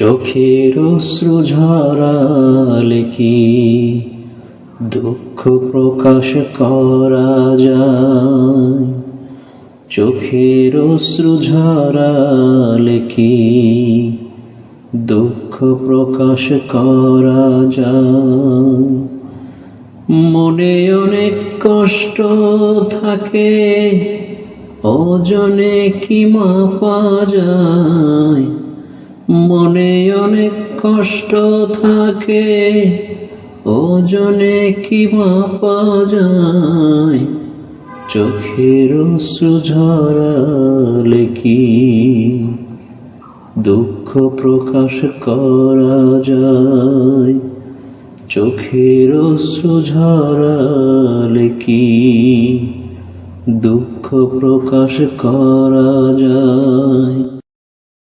চোখের অশ্রু ঝরালে কি দুঃখ প্রকাশ করা যায়? চোখের অশ্রু ঝরালে কি দুঃখ প্রকাশ করা যায়? মনে অনেক কষ্ট থাকে ওজনে কি মাপা যায়? মনে অনেক কষ্ট থাকে, ওজনে কি মাপা যায়? চোখের অশ্রু ঝরালে কি দুঃখ প্রকাশ করা যায়? চোখের অশ্রু ঝরালে কি দুঃখ প্রকাশ করা যায়?